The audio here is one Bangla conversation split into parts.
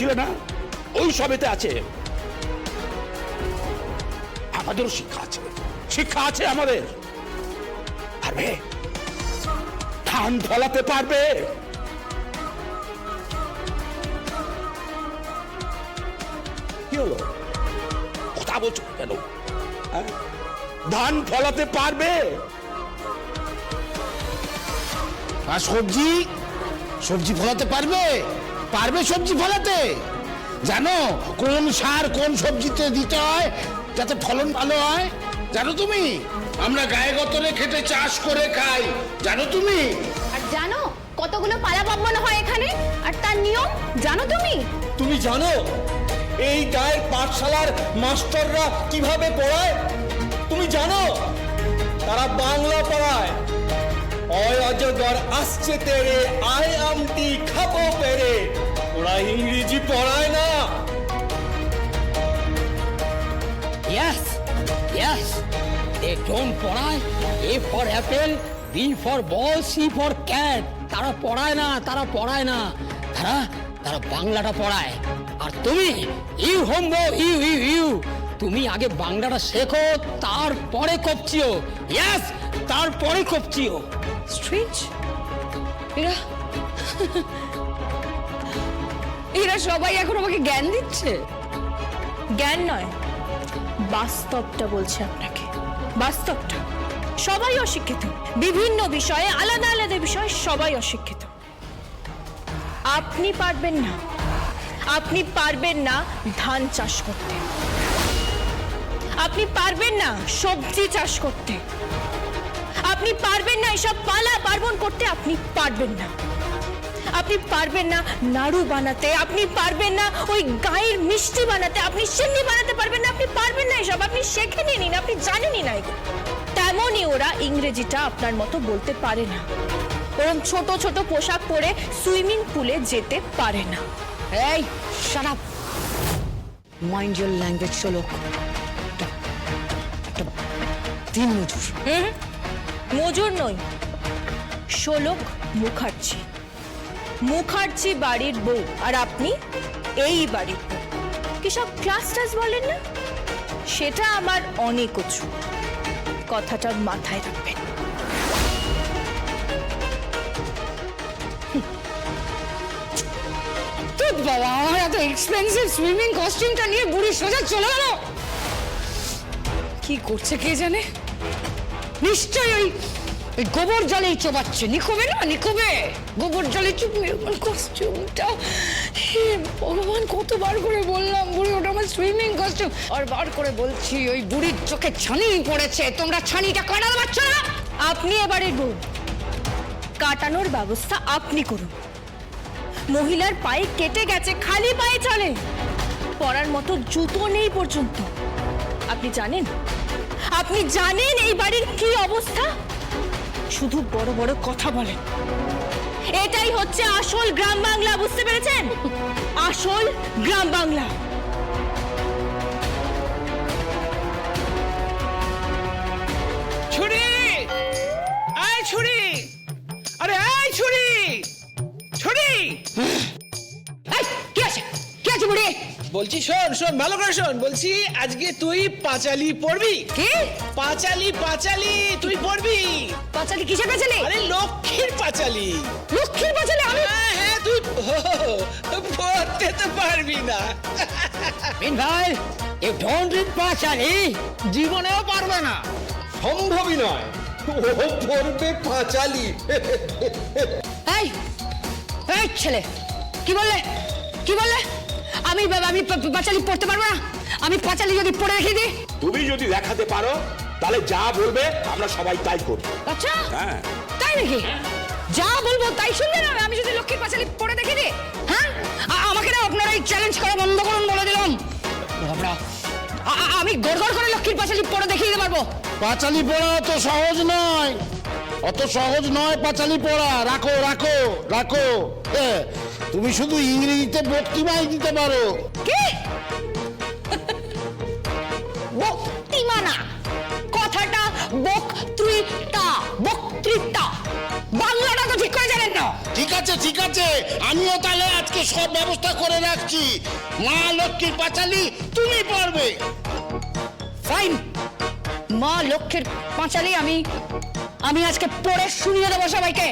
ছিল না? ওই সবেতে আছে। আমাদেরও শিক্ষা আছে। শিক্ষা আছে আমাদের। পারবে? ধান ফলাতে পারবে? কি হলো? কথা বলছো কেন? হ্যাঁ? ধান ফলাতে পারবে? আর সবজি? সবজি ফলাতে পারবে? পারবে সবজি ফলাতে? জানো কোন সার কোন সবজিতে দিতে হয় যাতে ফলন ভালো হয়? জানো তুমি? আমরা গায়ে গতরে খেটে চাষ করে খাই। জানো তুমি? আর জানো কতগুলো পালা পার্বণ হয় এখানে? আর তার নিয়ম জানো তুমি? তুমি জানো এই গায়ের পাঠশালার মাস্টাররা কীভাবে পড়ায়? তুমি জানো? তারা বাংলা পড়ায়। অয় অজগর আসছে তেরে আয় আমটি খাব পেরে। ওরা ইংরেজি পড়ায় না। Yes, yes. They don't পড়ায়। A for apple, B for ball C for cat. তারা পড়ায় না তারা পড়ায় না। তারা তারা বাংলাটা পড়ায়। আর তুমি ইউ হোমবো ইউ ইউ ইউ তুমি আগে বাংলাটা শেখো, তারপরে কপচিও। ইয়েস তারপরে কপচিও। স্ট্রিচ এরা? এরা সবাই এখন আমাকে জ্ঞান দিচ্ছে? জ্ঞান নয়, বাস্তবটা বলছে আপনাকে। বাস্তবটা, সবাই অশিক্ষিত। বিভিন্ন বিষয়ে, আলাদা আলাদা বিষয়ে সবাই অশিক্ষিত। আপনি পারবেন না, আপনি পারবেন না ধান চাষ করতে। আপনি পারবেন না সবজি চাষ করতে। আপনি পারবেন না এসব পালা পার্বণ করতে, আপনি পারবেন না। আপনি পারবেন না নাড়ু বানাতে, আপনি পারবেন না ওই গায়ের মিষ্টি বানাতে, আপনি সিন্নি বানাতে পারবেন না, আপনি পারবেন না এসব, আপনি শেখে নিন, আপনি জানেনই না এগুলো। তেমনই ওরা ইংরেজিটা আপনার মতো বলতে পারে না। ওরম ছোট ছোট পোশাক পরে সুইমিং পুলে যেতে পারে না। এই আপ মাইন্ড ইওর ল্যাঙ্গুয়েজ চলো তিন মজুর। হুম মজুর নই শোলক মুখার্জি। মুখার্জি বাড়ির বউ আর আপনি এই বাড়ির বউ। কি সব ক্লাস টাস বলেন না? সেটা আমার অনেক উঁচু কথাটা মাথায় রাখবেন। তো বাবা আমার এত এক্সপেন্সিভ সুইমিং কস্টিউমটা নিয়ে বুড়ি সোজা চলে গেল। কি করছে কে জানে? নিশ্চয়ই ওই ওই গোবর জলেই চোবাচ্ছে। নিকোবে না? নিকোবে গোবর জলে চুপবে আমার কস্টিউমটা হে ভগবান, কতবার করে বললাম, বুড়ি, ওটা আমার সুইমিং কস্টিউম আর বার করে বলছি, ওই বুড়ির চোখে ছানি পড়েছে। তোমরা ছানিটা কাটাতে পারছ না? আপনি এবারের বউ কাটানোর ব্যবস্থা আপনি করুন। মহিলার পায়ে কেটে গেছে, খালি পায়ে চলে। পরার মতো জুতো নেই পর্যন্ত। আপনি জানেন আপনি জানেন এই বাড়ির কি অবস্থা? শুধু বড় বড় কথা বলেন। এটাই হচ্ছে আসল গ্রাম বাংলা বুঝতে পেরেছেন? আসল গ্রাম বাংলা। বলছি শোন শোন ভালো করে শোন বলছি আজকে তুই পাঁচালি পড়বি। কি? পাঁচালি পাঁচালি তুই পড়বি। পাঁচালি কিসের পাঁচালি? আরে লক্ষ্মীর পাঁচালি। লক্ষ্মীর পাঁচালি আমি হ্যাঁ হ্যাঁ তুই পড়তে তো পারবি না। মিন ভাই ইউ ডোন্ট রিড পাঁচালি। জীবনেও পারবে না। সম্ভবই নয়। ও পড়বে পাঁচালি। এই এই ছেলে কি বললে? কি বললে? আমি আমি পা- পাঁচালি পড়তে পারব না। আমি পাঁচালি যদি পড়ে রেখে দিই। তুমি যদি দেখাতে পারো তাহলে যা বলবে আমরা সবাই তাই করব। আচ্ছা? হ্যাঁ। তাই নাকি? যা বলব তাই শুনবে না আমি যদি লক্ষ্মীর পাঁচালি পড়ে দেখে দিই হ্যাঁ? আমাকে না আপনারা এই চ্যালেঞ্জ করা বন্ধ করুন বলে দিলাম। বাবরা, আ- আ- আমি গড় গড় করে লক্ষ্মীর পাঁচালি পড়ে দেখিয়ে দিতে পারব। পাঁচালি পড়া তো সহজ নয় অত সহজ নয় পাঁচালি পড়া। রাখো রাখো রাখো। তুমি শুধু ইংরেজিতে বক্তৃতাই দিতে পারো। কি? বক্তিমানা। কথাটা বক্তৃতা বক্তৃতা। বাংলাটা তো ঠিক করে জানেন না। ঠিক আছে ঠিক আছে। আমিও তাহলে আজকে সব ব্যবস্থা করে রাখছি। মা লক্ষ্মীর পাঁচালি তুমি পারবে ফাইন মা লক্ষ্যের পাঁচালি আমি আমি আজকে পড়ে শুনিয়ে দেবো সবাইকে।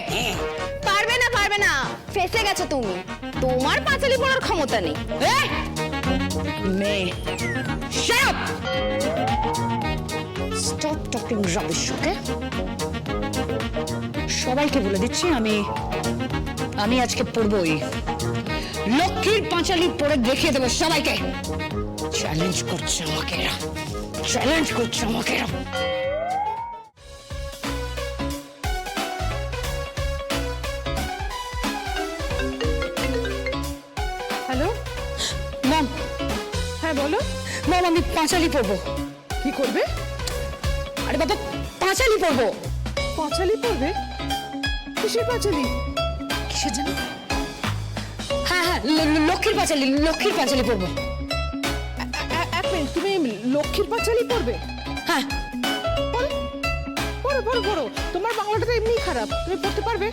পারবে না পারবে না। ফেসে গেছো তুমি। তোমার পাঁচালি পড়ার ক্ষমতা নেই। এই! মেয়ে Shut up! Stop talking rubbish, okay? সবাইকে বলে দিচ্ছি আমি আমি আজকে পড়বই। লক্ষ্মীর পাঁচালি পড়ে দেখিয়ে দেবো সবাইকে। চ্যালেঞ্জ করছে আমাকে এরা। চ্যালেঞ্জ করছে আমাকে হ্যালো ম্যাম হ্যাঁ বলো। ম্যাম আমি পাঁচালি পড়ব। কি করবে? আরে বাবা পাঁচালি পড়ব। পাঁচালি পড়বে? কিসের পাঁচালি? কিসের জন্য? হ্যাঁ হ্যাঁ লক্ষ্মীর পাঁচালি লক্ষ্মীর পাঁচালি পড়ব। লক্ষ্মীর পাঁচালি পড়বে? হ্যাঁ। পড়ো। পড়ো তোমার বাংলাটা তো এমনি খারাপ। তুমি পড়তে পারবে?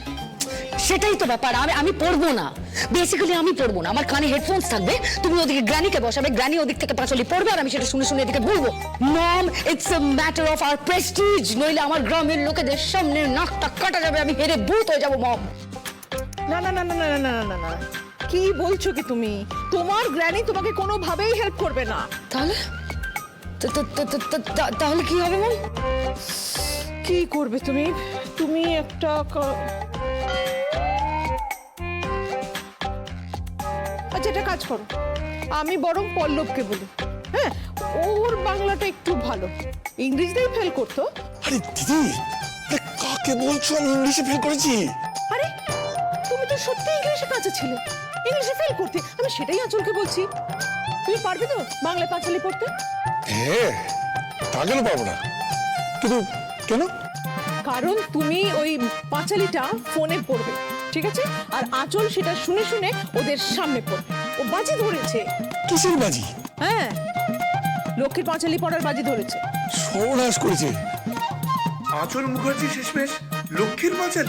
সেটাই তো ব্যাপার। আমি আমি পড়ব না। বেসিক্যালি আমি পড়ব না। আমার কানে হেডফোনস থাকবে। তুমি ওদিকে গ্রানিকে বসাবে। গ্রানি ওদিক থেকে পাঁচলি পড়বে আর আমি সেটা শুনে শুনে এদিকে বলব। Mom it's a matter of our prestige নইলে আমার গ্রামের লোকেদের সামনে নাকটা কাটা যাবে। আমি হেরে ভূত হয়ে যাব মম না না না না না না না না। কি বলছো কি তুমি? তোমার গ্র্যানি তোমাকে কোনোভাবেই হেল্প করবে না। তাহলে? তাহলে কি হবে মম কি করবে তুমি? তুমি একটা ক- আচ্ছা একটা কাজ করো। আমি বরং পল্লবকে বলি। হ্যাঁ ওর বাংলাটা একটু ভালো। ইংরেজিতেই ফেল করতো। আরে দিদি কাকে বলছো? আমি ইংলিশে ফেল করেছি। আরে তুমি তো সত্যি ইংলিশে কাছে ছিলে। ইংলিশে ফেল করতে। আমি সেটাই আঁচলকে বলছি। তুমি পারবে তো বাংলা পাঁচালি পড়তে? হ্যাঁ তা কেন পারব না? কিন্তু কেন? কারণ তুমি ওই পাঁচালিটা ফোনে পড়বে ঠিক আছে? আর আঁচল সেটা শুনে শুনে ওদের সামনে পড়বে। ও বাজি ধরেছে। কিসের বাজি? হ্যাঁ লক্ষ্মীর পাঁচালি পড়ার বাজি ধরেছে। সর্বনাশ করেছে। আঁচল মুখার্জি শেষমেশ লক্ষ্মীর পাঁচাল?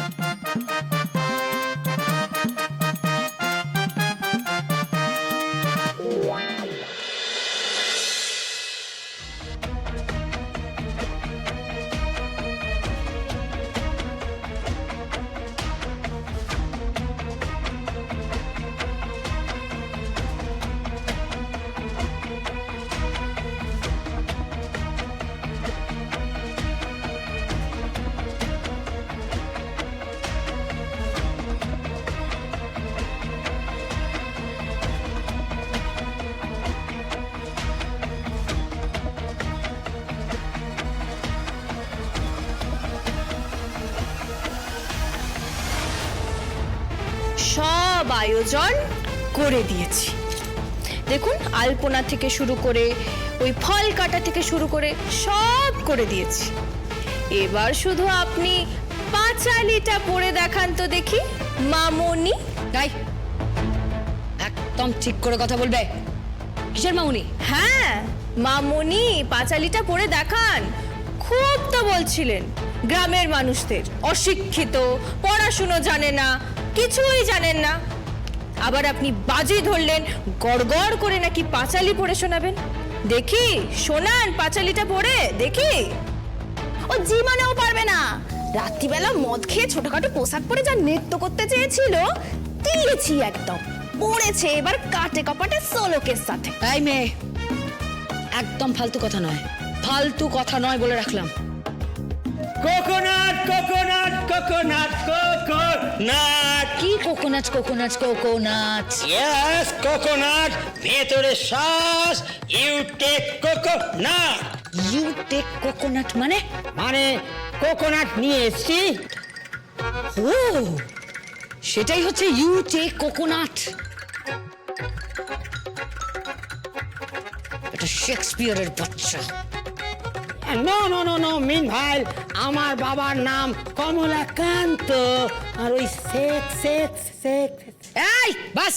আয়োজন করে দিয়েছি। দেখুন আলপনা থেকে শুরু করে ওই ফল কাটা থেকে শুরু করে সব করে দিয়েছি। এবার শুধু আপনি পাঁচালিটা পড়ে দেখান তো দেখি মামনি। গাই একদম ঠিক করে কথা বলবে। কিসের মামুনি? হ্যাঁ মামনি পাঁচালিটা পড়ে দেখান। খুব তো বলছিলেন গ্রামের মানুষদের অশিক্ষিত পড়াশুনো জানে না কিছুই জানেন না। আবার আপনি বাজি ধরলেন গড়গড় করে নাকি পাঁচালি পড়ে শোনাবেন? দেখি শোনান পাঁচালিটা পড়ে দেখি। ও জীবনেও পারবে না। রাত্রিবেলা মদ খেয়ে ছোটখাটো পোশাক পরে যা নৃত্য করতে চেয়েছিল দিয়েছি একদম। পড়েছে এবার কাটে কপাটে সোলকের সাথে। তাই মেয়ে একদম ফালতু কথা নয়। ফালতু কথা নয় বলে রাখলাম। কোকোনাট কোকোনাট কোকোনাট কোকোনাট কি coconut coconut coconut yes coconut ভেতরে শ্বাস you take coconut you take coconut মানে? মানে কোকোনাট নিয়ে এসছি। ও সেটাই হচ্ছে ইউ টেক কোকোনাট এটা শেক্সপিয়ারের বাচ্চা। No no no no mean ভাই আমার বাবার নাম কমলাকান্ত। আর ওই শেখ শেখ শেখ এই বাস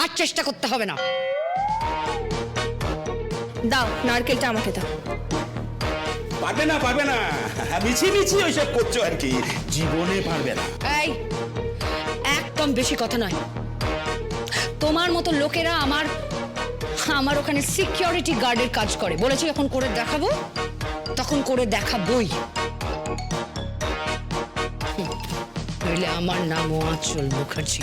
আর চেষ্টা করতে হবে না। দাও নারকেলটা আমাকে দাও। পারবে না পারবে না। মিছি মিছি ওইসব করছ আর কি। জীবনে পারবে না। এই একটা কম বেশি কথা নয়। তোমার মতো লোকেরা আমার আমার ওখানে সিকিউরিটি গার্ডের কাজ করে। বলেছি এখন করে দেখাবো। তখন করে দেখাবই নইলে আমার নামও আঁচল মুখার্জি।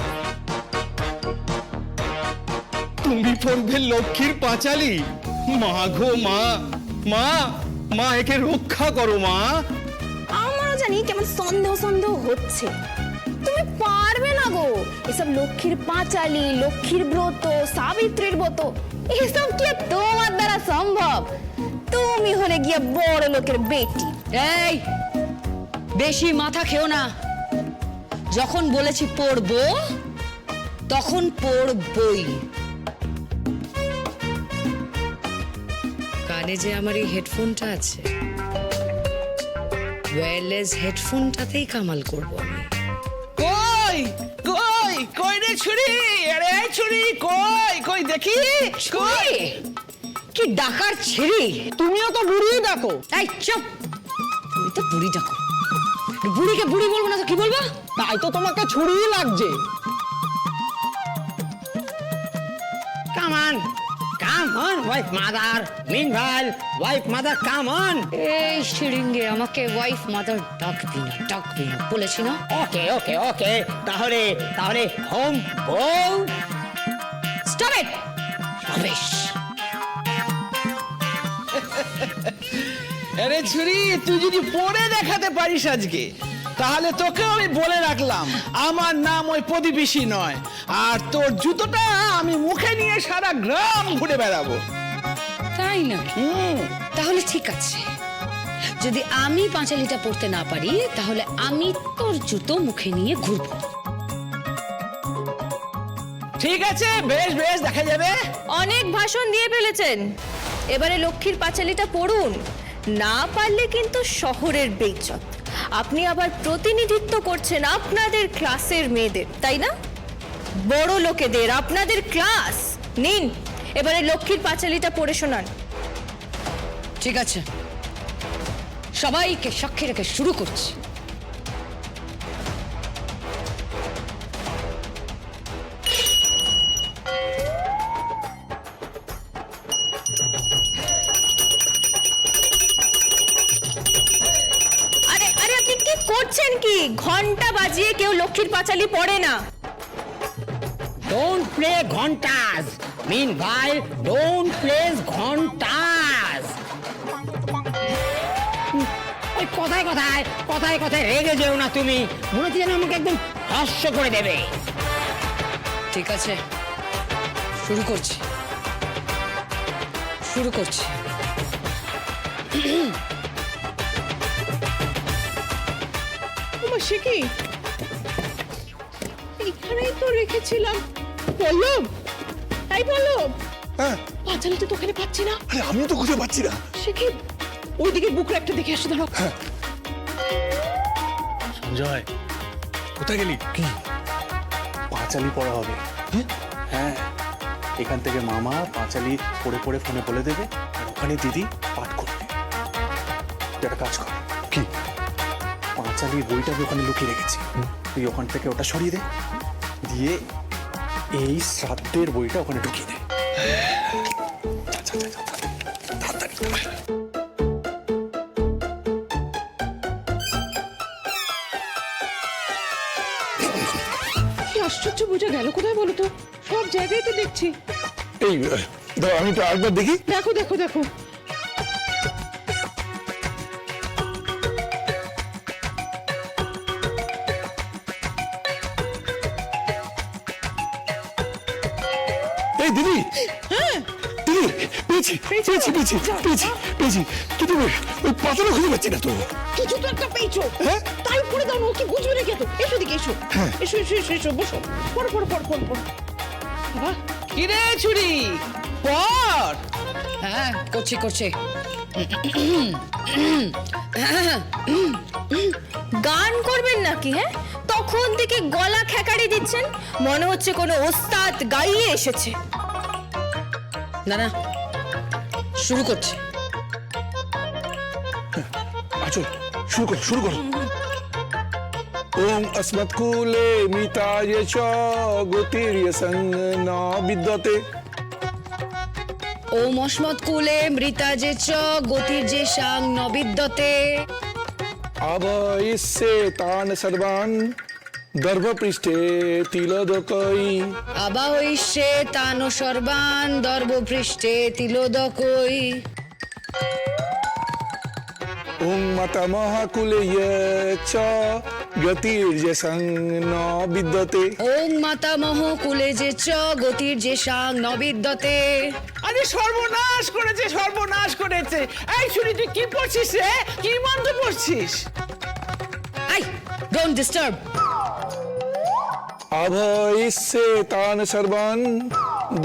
তুমি পড়বে লক্ষ্মীর পাঁচালি। মা গো মা মা মা একে রক্ষা করো মা। আমারও জানি কেমন সন্দেহ সন্দেহ হচ্ছে। তুমি পারবে না গো। এসব লক্ষ্মীর পাঁচালি লক্ষ্মীর ব্রত সাবিত্রীর ব্রত এসব কি তোমার দ্বারা সম্ভব? তুমি হলে গিয়ে বড় লোকের বেটি। এই বেশি মাথা খেও না। যখন বলেছি পড়ব তখন পড়বই। কানে যে আমার এই হেডফোনটা আছে ওয়্যারলেস হেডফোনটাতেই কামাল করব আমি। কই কই কই রে ছুরি? আরে এই ছুরি কই কই দেখি? কই? কি ডাকার ছেড়ে তুমিও তো বুড়ি ডাকো এই চুপ। তুমি তো বুড়ি ডাকো বুড়িকে বুড়ি বলব না তো কি বলব? তাই তো তোমাকে ছুরি লাগছে। Come on. Come on, wife mother. Meanwhile, wife mother, come on. এই শিরিঙ্গে আমাকে ওয়াইফ মাদার ডাকবি না ডাকবি না বলেছি না? ওকে ওকে ওকে তাহলে তাহলে হোম বউ। স্টপ ইট আরে ছুরি তুই যদি পড়ে দেখাতে পারিস আজকে তাহলে তোকে আমি বলে রাখলাম আমার নাম ওই প্রদীপিসি নয় আর তোর জুতোটা আমি মুখে নিয়ে সারা গ্রাম ঘুরে বেড়াবো। তাই না তাহলে ঠিক আছে। যদি আমি পাঁচালিটা পড়তে না পারি তাহলে আমি তোর জুতো মুখে নিয়ে ঘুরবো। ঠিক আছে বেশ বেশ দেখা যাবে। অনেক ভাষণ দিয়ে ফেলেছেন। এবারে লক্ষ্মীর পাঁচালিটা পড়ুন। না পারলে কিন্তু শহরের বেইজ্জত। আপনি আবার প্রতিনিধিত্ব করছেন আপনাদের ক্লাসের মেয়েদের, তাই না? বড় লোকেদের, আপনাদের ক্লাস। নিন, এবারে লক্ষ্মীর পাঁচালিটা পড়ে শোনান। ঠিক আছে। সবাইকে সাক্ষী রেখে শুরু করছি। কি? ঘণ্টা বাজিয়ে কেউ লক্ষ্মীর পাঁচালি পড়ে না। Don't play ঘন্টাস। Mean Meanwhile, don't play ঘন্টাস। ওই কথায় কথায় কথায় কথায় রেগে যেও না তুমি। মনে হচ্ছে যেন আমাকে একদম হাস্য করে দেবে। ঠিক আছে। শুরু করছি। শুরু করছি। সে কি? এখানেই তো রেখেছিলাম। পল্লব! তাই পল্লব! হ্যাঁ? পাঁচালিটা তো ওখানে পাচ্ছি না। আরে আমিও তো খুঁজে পাচ্ছি না। সে কি? ওইদিকে বুক একটা দেখে আসতে দাঁড়াও। সঞ্জয় কোথায় গেলি? কি? পাঁচালি পড়া হবে। হ্যাঁ? এখান থেকে মামা পাঁচালি পড়ে পড়ে ফোনে বলে দেবে আর ওখানে দিদি পাঠ করবে। একটা কাজ কর। পাঁচালির বইটা আমি ওখানে লুকিয়ে রেখেছি। তুই ওখান থেকে ওটা সরিয়ে দে। দিয়ে এই শ্রাদ্ধের বইটা ওখানে ঢুকিয়ে দে। আশ্চর্য বোঝা গেল কোথায় বলো তো? সব জায়গায় তো দেখছি। এই দাও আমি তো আরেকবার দেখি। দেখো দেখো দেখো। পেয়েছি পেয়েছি পেয়েছি পেয়েছি পেয়েছি। কিন্তু ওই পাতাটা খুঁজে পাচ্ছি না তো? কিছু তো একটা পেয়েছ। হ্যাঁ? তাই পড়ে দাও না ও কি বুঝবে তো। এসো দিকে এসো। এসো এসো এসো এসো বসো। পড়ো পড়ো পড়ো পড়ো পড়ো। ছুরি? পড়। হ্যাঁ করছি করছি। গান করবেন নাকি হ্যাঁ? তখন থেকে গলা খেকারি দিচ্ছেন। মনে হচ্ছে কোনো ওস্তাদ গাইয়ে এসেছে। না না শুরু করছি আচ্ছা শুরু কর শুরু কর ওম अस्मत्कुले मिताय च गतिर्य संग বিদ্যতে ওম অস্মৎ কুলে মৃতা যে চ গতির যে সাং নবিদ্যতে আবয়স্যে তান সর্বান গর্ভপৃষ্ঠে তিলদকই। আবাহৈষ্যে তানো সর্বান দর্ভপৃষ্ঠে তিলোদকই। ওম মাতা মহাকুলে চ গতির্য সংগ বিদ্যতে। ওম মাতামহ কুলে যে চ গতির যে সাং নবিদ্যতে আরে সর্বনাশ করেছে সর্বনাশ করেছে। এই শুনি তুই কি পড়ছিস রে? কি মন্ত্র পড়ছিস? আই ডোন্ট ডিস্টার্ব আভয়স্যে তান সর্বান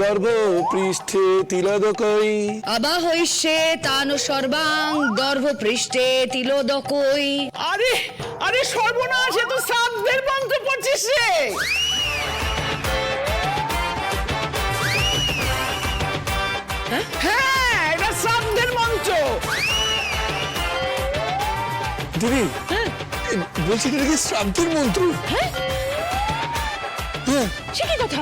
গর্ভপৃষ্ঠে তিলদকই। আবাহৈষ্যে তানো সর্বাং দর্ভপৃষ্ঠে তিলোদকই। আরে আরে সর্বনাশ এ তো সাধ্যের মন্ত্র পড়ছিস রে। হ্যাঁ এটা সাধ্যের মন্ত্র। দিদি এ, বলছি এটা কি শ্রাদ্ধের মন্ত্র? হ্যাঁ। সে কি কথা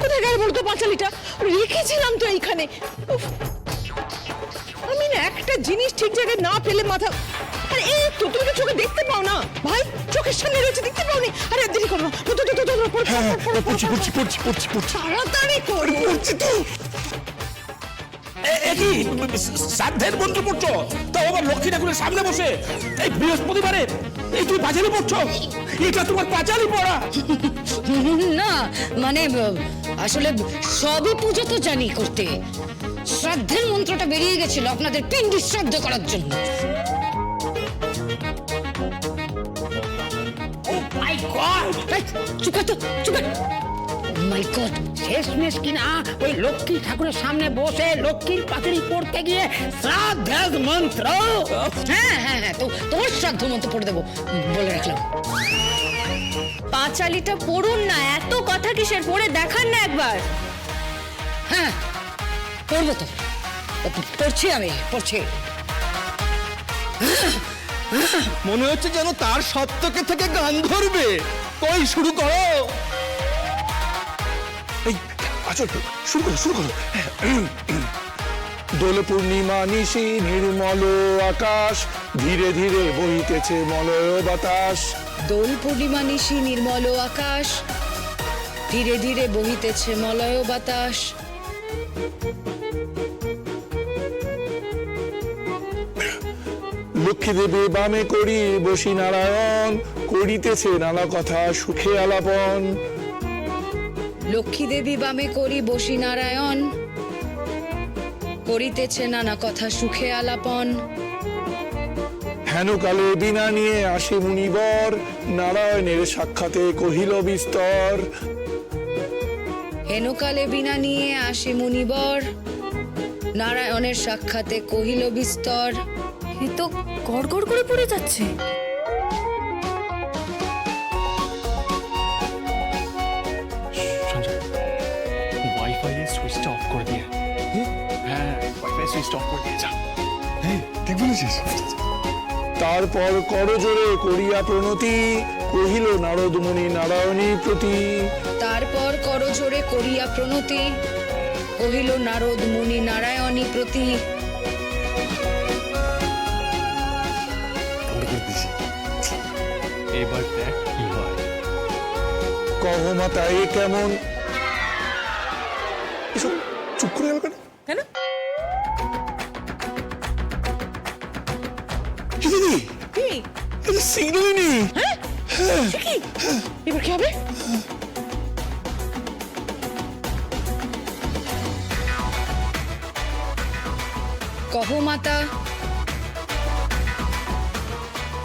কোথায় গেল বলতো পাঁচালিটা? রেখেছিলাম তো এইখানে। আমি না একটা জিনিস ঠিক জায়গায় না পেলে মাথা আরে এই তো তুমি তো চোখে দেখতে পাও না। ভাই চোখের সামনে রয়েছে দেখতে পাও নি আরে দেরি করো না। তাড়াতাড়ি করো। পড়ছি তো। একই শ্রাদ্ধের মন্ত্র পড়ছো? তাও আবার লক্ষ্মী ঠাকুরের সামনে বসে। এই বৃহস্পতিবারে এই তুই বাজারে পড়ছো? এটা তোমার পাঁচালি পড়া। না মানে আসলে সবই পুজো তো জানি করতে। শ্রাদ্ধের মন্ত্রটা বেরিয়ে গেছিল আপনাদের পিণ্ডি শ্রাদ্ধ করার জন্য। মাই গড চুপ তো চুপ মাই গড শেষমেশ কিনা ওই লক্ষ্মী ঠাকুরের সামনে বসে লক্ষ্মীর পাতুরি পড়তে গিয়ে মন্ত্র। হ্যাঁ হ্যাঁ হ্যাঁ তো তোমার শ্রাদ্ধ মন্ত্র পড়ে দেবো বলে রাখলাম। পাঁচালিটা পড়ুন না এত কথা কিসের? পড়ে দেখান না একবার। হ্যাঁ পড়ব তো। পড়ছি আমি পড়ছি। মনে হচ্ছে যেন তার সত্যকে থেকে গান ধরবে। কই শুরু করো। আচল শুরু করো শুরু করো দোল পূর্ণিমা নিশি নির্মল আকাশ ধীরে ধীরে বহিতেছে মলয় বাতাস। দোল পূর্ণিমা নিশি নির্মল আকাশ ধীরে ধীরে বহিতেছে মলয় বাতাস। লক্ষ্মী দেবী বামে করি বসি নারায়ণ করিতেছে নানা কথা সুখে আলাপন। লক্ষ্মী দেবী বামে করি বসি নারায়ণ। করিতেছে নানা কথা সুখে আলাপন। হেন কালে বিনা নিয়ে আসে মুনিবর নারায়ণের সাক্ষাতে কহিল বিস্তর। হেনকালে বিনা নিয়ে আসে মুনিবর নারায়ণের সাক্ষাতে কহিল বিস্তর। এ তো গড়গড় করে পড়ে যাচ্ছে। করে দিয়ে। হ্যাঁ ওয়াইফাই সুইচটা অফ করে দিয়ে যা। ঠিক বলেছিস। তারপর করজোরে করিয়া প্রণতি কহিল নারদ মুনি নারায়ণী প্রতি। তারপর করজোরে করিয়া প্রণতি কহিল নারদ মুনি নারায়ণী প্রতি। এবার দেখ কি হয়। কহ মাতা এ কেমন? এসব চুপ করে গেল কেন? কেন? দিদি? কি? সিগন্যালই নেই। সে কি? এবার কি হবে? কহ মাতা।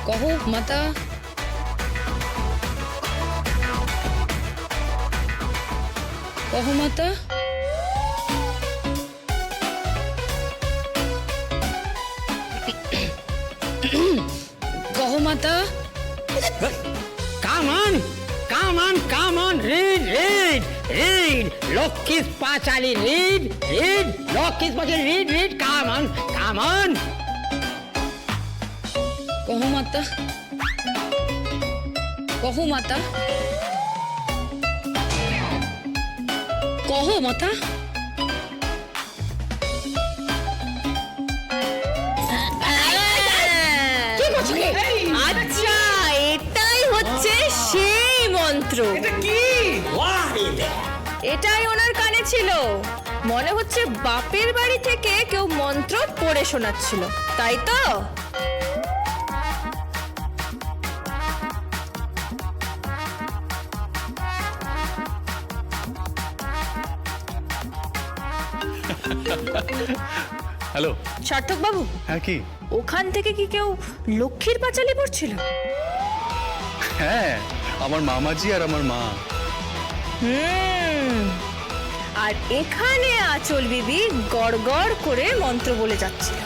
কহ মাতা। কহ মাতা। মাতা Come on, come on, come on, read, read. Read লক্ষ্মীর পাঁচালি রিড রিড লক্ষ্মীর পাঁচালি read read come on come on কহো মাতা? কহো মাতা? কহো মাতা? এটাই ওনার কানে ছিল। মনে হচ্ছে বাপের বাড়ি থেকে কেউ মন্ত্র পড়ে শোনাচ্ছিল। তাই তো? হ্যালো। সার্থক বাবু হ্যাঁ কি? ওখান থেকে কি কেউ লক্ষ্মীর পাঁচালি পড়ছিল? হ্যাঁ আমার মামাজি আর আমার মা। হুম আর এখানে আচল বিবি গড় গড় করে মন্ত্র বলে যাচ্ছিল